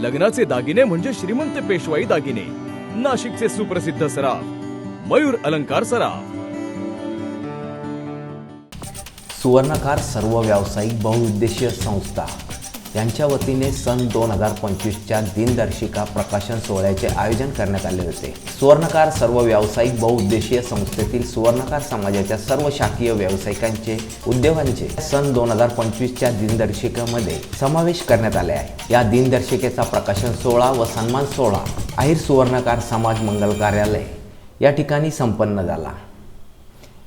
लग्नाचे दागिने म्हणजे श्रीमंत पेशवाई दागिने. नाशिकचे सुप्रसिद्ध सराफ मयूर अलंकार सराफ. सुवर्णकार सर्व व्यावसायिक बहुउद्देशीय संस्था. यांच्या वतीने सन दोन हजार पंचवीसच्या दिनदर्शिका प्रकाशन सोहळ्याचे आयोजन करण्यात आले होते. सुवर्णकार सर्व व्यावसायिक बहुउद्देशीय संस्थेतील सुवर्णकार समाजाच्या सर्व शाखीय व्यावसायिकांचे उद्योगांचे सन दोन हजार पंचवीसच्या दिनदर्शिकेमध्ये समावेश करण्यात आले आहे. या दिनदर्शिकेचा प्रकाशन सोहळा व सन्मान सोहळा अहिर सुवर्णकार समाज मंगल कार्यालय या ठिकाणी संपन्न झाला.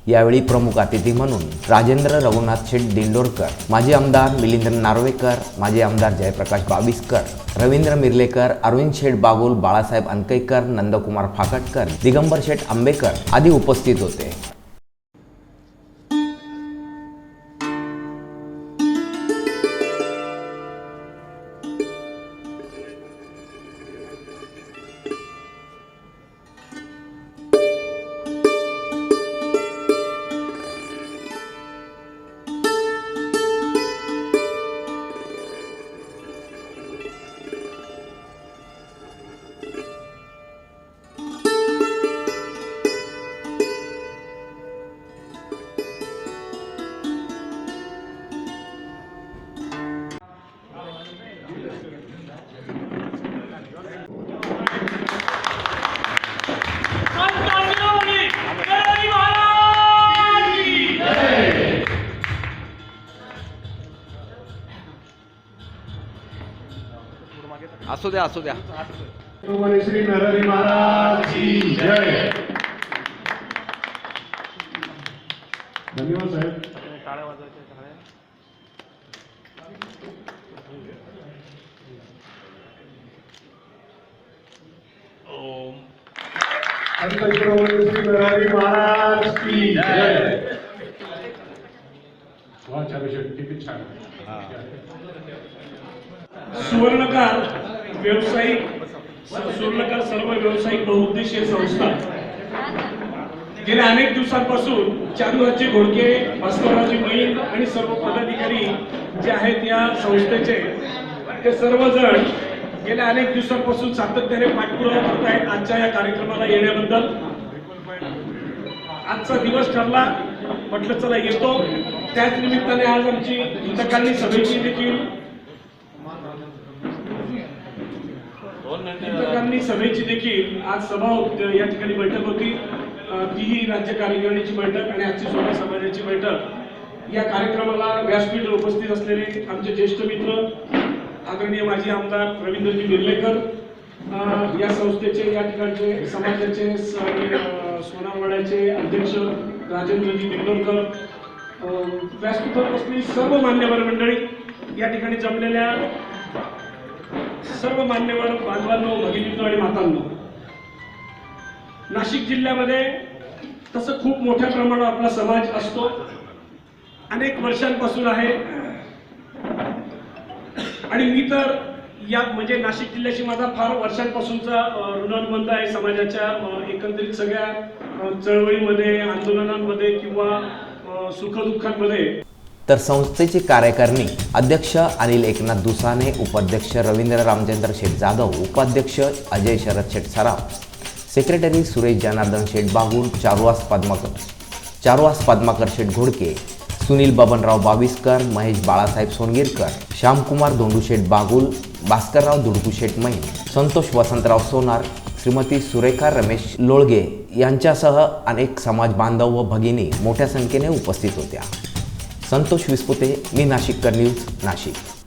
यावेळी प्रमुख अतिथी म्हणून राजेंद्र रघुनाथ शेठ दिंडोरकर माजी आमदार मिलिंद्र नार्वेकर माजी आमदार जयप्रकाश बावीसकर रवींद्र मिर्लेकर अरविंद शेठ बागुल बाळासाहेब अनकईकर नंदकुमार फाकटकर दिगंबर शेठ आंबेकर आदी उपस्थित होते. असू द्या असू द्या. श्री नरहरी महाराज की जय. धन्यवाद साहेब. श्री नरहरी महाराज की जय. वा छान किती छान. सुवर्णकार व्यावसायिक सुवर्णकार सर्व व्यावसायिक बहुउद्देशीय संस्था. गेल्या अनेक दिवसांपासून चांदूराचे घोडके भास्कररावजी मैन आणि सर्व पदाधिकारी जे आहेत या संस्थेचे ते सर्वजण गेल्या अनेक दिवसांपासून सातत्याने पाठपुरावा करत आहेत आजच्या या कार्यक्रमाला येण्याबद्दल. आजचा दिवस ठरला म्हटलं चला येतो. त्याच निमित्ताने आज आमची हितकांनी सभेची देखील सभेची देखील आज सभा या ठिकाणी बैठक होती. तीही राज्य कार्यकारिणीची बैठक आणि आजची सोडा समाजाची बैठक. या कार्यक्रमाला व्यासपीठ उपस्थित असलेले आमचे ज्येष्ठ मित्र आदरणीय माजी आमदार रवींद्रजी बिर्लेकर या संस्थेचे या ठिकाणचे समाजाचे स- अध्यक्ष राजेंद्रजी दिंडोरकर व्यासपीठावर बसलेली सर्व मान्यवर मंडळी या ठिकाणी जमलेल्या सर्व मान्यवर बांधवांनो भगिनींनो आणि मातांनो नाशिक जिल्ह्यामध्ये तसं खूप मोठ्या प्रमाणावर आपला समाज असतो. अनेक वर्षांपासून आहे. आणि मी तर या म्हणजे नाशिक जिल्ह्याशी माझा फार वर्षांपासूनचा ऋणानुबंध आहे समाजाच्या एकंदरीत सगळ्या चळवळीमध्ये आंदोलनांमध्ये किंवा सुखदुःखांमध्ये. तर संस्थेची कार्यकारिणी अध्यक्ष अनिल एकनाथ दुसाने उपाध्यक्ष रवींद्र रामचंद्र शेठ जाधव उपाध्यक्ष अजय शरद शेठ सराफ सेक्रेटरी सुरेश जनार्दन शेठ बागुल चारुवास पद्माकर चारुवास पद्माकर शेठ घोडके सुनील बबनराव बाविस्कर महेश बाळासाहेब सोनगिरकर श्यामकुमार धोंडूशेठ बागुल भास्करराव दुडकूशेठ मैन संतोष वसंतराव सोनार श्रीमती सुरेखा रमेश लोळगे यांच्यासह अनेक समाज बांधव व भगिनी मोठ्या संख्येने उपस्थित होत्या. संतोष विस्पुते मी नाशिककर न्यूज नाशिक.